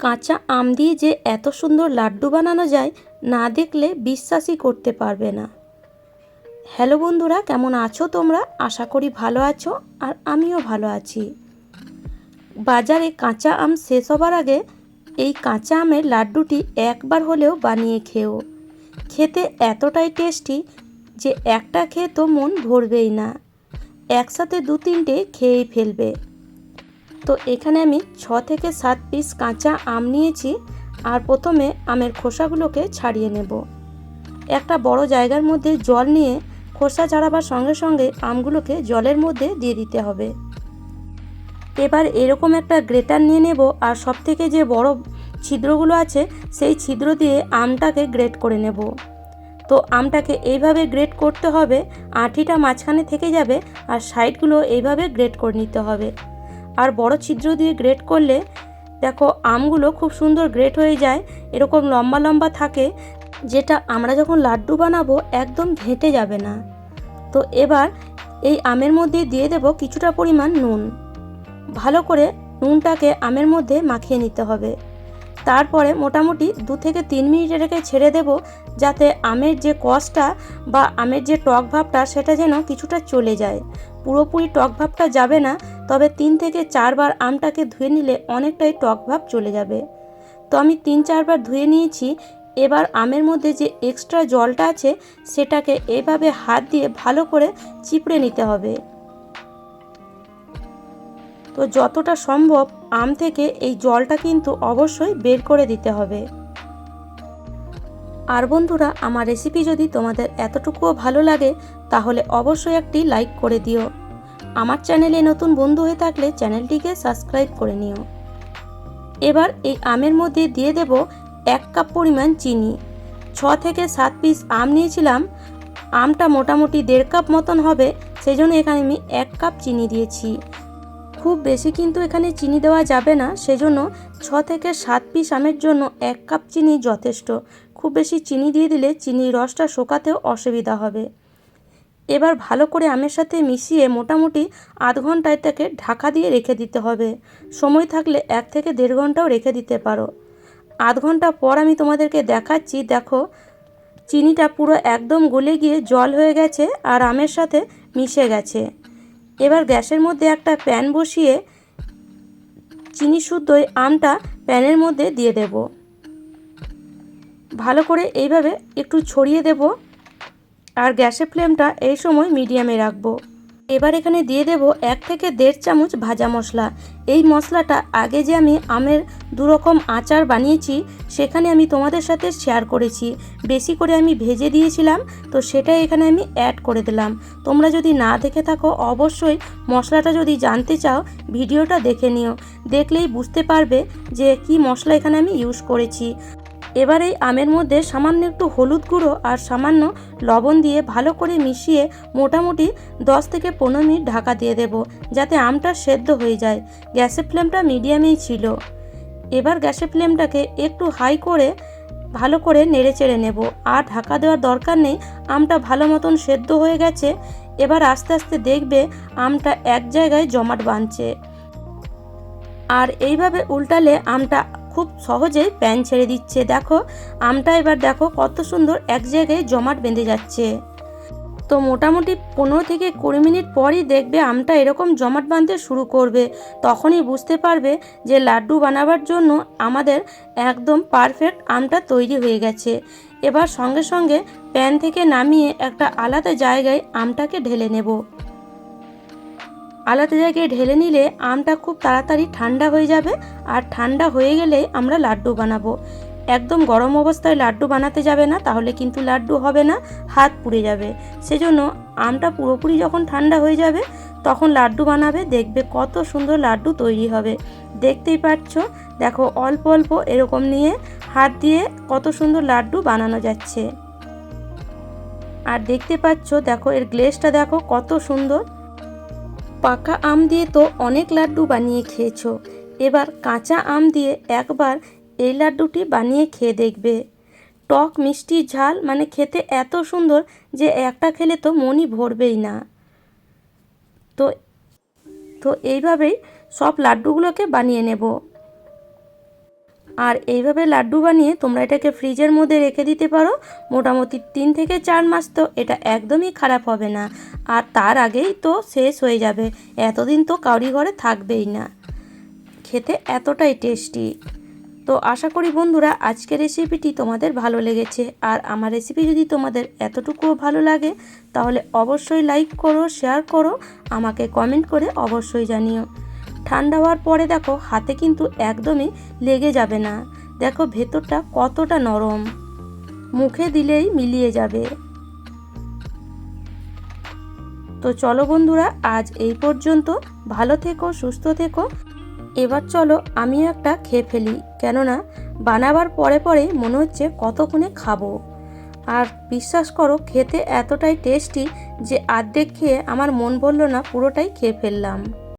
কাঁচা আম দিয়ে যে এত সুন্দর লাড্ডু বানানো যায়, না দেখলে বিশ্বাসই করতে পারবে না। হ্যালো বন্ধুরা, কেমন আছো তোমরা? আশা করি ভালো আছো, আর আমিও ভালো আছি। বাজারে কাঁচা আম শেষ হবার আগে এই কাঁচা আমের লাড্ডুটি একবার হলেও বানিয়ে খেও। খেতে এতটাই টেস্টি যে একটা খেয়ে তো মন ভরবেই না। একসাথে দু তিনটে খেয়েই ফেলবে। তো এখানে আমি ছ থেকে সাত পিস কাঁচা আম নিয়েছি আর প্রথমে আমের খোসাগুলোকে ছাড়িয়ে নেব। একটা বড় জায়গার মধ্যে জল নিয়ে খোসা ছাড়াবার সঙ্গে সঙ্গে আমগুলোকে জলের মধ্যে দিয়ে দিতে হবে। এবার এরকম একটা গ্রেটার নিয়ে নেব আর সব থেকে যে বড় ছিদ্রগুলো আছে সেই ছিদ্র দিয়ে আমটাকে গ্রেট করে নেব। তো আমটাকে এইভাবে গ্রেট করতে হবে, আঁটিটা মাঝখানে থেকে যাবে আর সাইডগুলো এইভাবে গ্রেট করে নিতে হবে। আর বড় ছিদ্র দিয়ে গ্রেট করলে, দেখো আমগুলো খুব সুন্দর গ্রেট হয়ে যায়, এরকম লম্বা লম্বা থাকে, যেটা আমরা যখন লাড্ডু বানাবো একদম ঘেঁটে যাবে না। তো এবার এই আমের মধ্যে দিয়ে দেব কিছুটা পরিমাণ নুন। ভালো করে নুনটাকে আমের মধ্যে মাখিয়ে নিতে হবে। তারপরে মোটামুটি দু থেকে তিন মিনিট রেখে ছেড়ে দেব, যাতে আমের যে কষটা বা আমের যে টক ভাবটা, সেটা যেন কিছুটা চলে যায়। পুরোপুরি টক ভাবটা যাবে না তবে তিন থেকে চারবার আমটাকে ধুয়ে নিলে অনেকটাই টক ভাব চলে যাবে। তো আমি তিন চারবার ধুয়ে নিয়েছি, এবার আমের মধ্যে যে এক্সট্রা জলটা আছে, সেটাকে এভাবে হাত দিয়ে ভালো করে চিপড়ে নিতে হবে। তো যতটা সম্ভব আম থেকে এই জলটা কিন্তু অবশ্যই বের করে দিতে হবে। আর বন্ধুরা, আমার রেসিপি যদি তোমাদের এতটুকুও ভালো লাগে, তাহলে অবশ্যই একটি লাইক করে দিও। আমার চ্যানেলে নতুন বন্ধু হয়ে থাকলে চ্যানেলটিকে সাবস্ক্রাইব করে নিও। এবার এই আমের মধ্যে দিয়ে দেব এক কাপ পরিমাণ চিনি। ছ থেকে সাত পিস আম নিয়েছিলাম। আমটা মোটামুটি দেড় কাপ মতন হবে সেই জন্য এখানে আমি এক কাপ চিনি দিয়েছি। খুব বেশি কিন্তু এখানে চিনি দেওয়া যাবে না, সেজন্য ছ থেকে সাত পিস আমের জন্য এক কাপ চিনি যথেষ্ট। খুব বেশি চিনি দিয়ে দিলে চিনির রসটা শোকাতেও অসুবিধা হবে। এবার ভালো করে আমের সাথে মিশিয়ে মোটামুটি আধ ঘণ্টা এটাকে ঢাকা দিয়ে রেখে দিতে হবে। সময় থাকলে এক থেকে দেড় ঘন্টাও রেখে দিতে পারো। আধ ঘণ্টা পর আমি তোমাদেরকে দেখাচ্ছি, দেখো, চিনিটা পুরো একদম গলে গিয়ে জল হয়ে গেছে আর আমের সাথে মিশে গেছে। এবার গ্যাসের মধ্যে একটা প্যান বসিয়ে চিনি শুদ্ধই আমটা প্যানের মধ্যে দিয়ে দেব। ভালো করে এইভাবে একটু ছড়িয়ে দেব। আর গ্যাসের ফ্লেমটা এই সময় মিডিয়ামে রাখব। এবার এখানে দিয়ে দেব এক থেকে দেড় চামচ ভাজা মশলা। এই মশলাটা আগে যে আমি আমের দুরকম আচার বানিয়েছি, সেখানে আমি তোমাদের সাথে শেয়ার করেছি। বেশি করে আমি ভেজে দিয়েছিলাম, তো সেটাই এখানে আমি অ্যাড করে দিলাম। তোমরা যদি না দেখে থাকো, অবশ্যই মশলাটা যদি জানতে চাও, ভিডিওটা দেখে নিও। দেখলেই বুঝতে পারবে যে কি মশলা এখানে আমি ইউজ করেছি। এবার এই আমের মধ্যে সামান্য একটু হলুদ গুঁড়ো আর সামান্য লবণ দিয়ে ভালো করে মিশিয়ে মোটামুটি 10 থেকে পনেরো মিনিট ঢাকা দিয়ে দেব, যাতে আমটা সেদ্ধ হয়ে যায়। গ্যাসের ফ্লেমটা মিডিয়ামেই ছিল। এবার গ্যাসের ফ্লেমটাকে একটু হাই করে ভালো করে নেড়ে চেড়ে নেব। আর ঢাকা দেওয়ার দরকার নেই, আমটা ভালো মতন সেদ্ধ হয়ে গেছে। এবার আস্তে আস্তে দেখবে আমটা এক জায়গায় জমাট বাঁধছে। আর এইভাবে উল্টালে আমটা খুব সহজেই প্যান ছেড়ে দিচ্ছে। দেখো, আমটা এবার দেখো কত সুন্দর এক জায়গায় জমাট বেঁধে যাচ্ছে। তো মোটামুটি পনেরো থেকে কুড়ি মিনিট পরই দেখবে আমটা এরকম জমাট বাঁধতে শুরু করবে। তখনই বুঝতে পারবে যে লাড্ডু বানাবার জন্য আমাদের একদম পারফেক্ট আমটা তৈরি হয়ে গেছে। এবার সঙ্গে সঙ্গে প্যান থেকে নামিয়ে একটা আলাদা জায়গায় আমটাকে ঢেলে নেব। আলাদা জায়গায় ঢেলে নিলে আমটা খুব তাড়াতাড়ি ঠান্ডা হয়ে যাবে আর ঠান্ডা হয়ে গেলে আমরা লাড্ডু বানাবো। একদম গরম অবস্থায় লাড্ডু বানাতে যাবে না, তাহলে কিন্তু লাড্ডু হবে না, হাত পুড়ে যাবে। সেজন্য আমটা পুরোপুরি যখন ঠান্ডা হয়ে যাবে, তখন লাড্ডু বানাবে, দেখবে কত সুন্দর লাড্ডু তৈরি হবে। দেখতেই পাচ্ছ? দেখো, অল্প অল্প এরকম নিয়ে হাত দিয়ে কত সুন্দর লাড্ডু বানানো যাচ্ছে। আর দেখতে পাচ্ছ, দেখো, এর গ্লেসটা দেখো কত সুন্দর। পাকা আম দিয়ে তো অনেক লাড্ডু বানিয়ে খেয়েছো। এবার কাঁচা আম দিয়ে একবার এই লাড্ডুটি বানিয়ে খেয়ে দেখবে। টক মিষ্টি ঝাল মানে খেতে এত সুন্দর যে একটা খেলে তো মনই ভরবেই না। তো তো এইভাবেই সব লাড্ডুগুলোকে বানিয়ে নেব। আর এইভাবে লাড্ডু বানিয়ে তোমরা এটাকে ফ্রিজের মধ্যে রেখে দিতে পারো। মোটামুটি তিন থেকে চার মাস তো এটা একদমই খারাপ হবে না। আর তার আগেই তো শেষ হয়ে যাবে। এতদিন তো কাউরি ঘরে থাকবেই না। খেতে এতটাই টেস্টি। তো আশা করি বন্ধুরা, আজকের রেসিপিটি তোমাদের ভালো লেগেছে। আর আমার রেসিপি যদি তোমাদের এতটুকুও ভালো লাগে, তাহলে অবশ্যই লাইক করো শেয়ার করো, আমাকে কমেন্ট করে অবশ্যই জানিও। ঠান্ডা হওয়ার পরে দেখো হাতে কিন্তু একদমই লেগে যাবে না। দেখো ভেতরটা কতটা নরম। মুখে দিলেই মিলিয়ে যাবে। তো চলো বন্ধুরা, আজ এই পর্যন্ত। ভালো থেকো, সুস্থ থেকো। এবার চলো আমিও একটা খেয়ে ফেলি। কেননা বানাবার পরে পরে মনে হচ্ছে কতক্ষণে খাব। আর বিশ্বাস করো, খেতে এতটাই টেস্টি যে আর্ধেক খেয়ে আমার মন বলল না, পুরোটাই খেয়ে ফেললাম।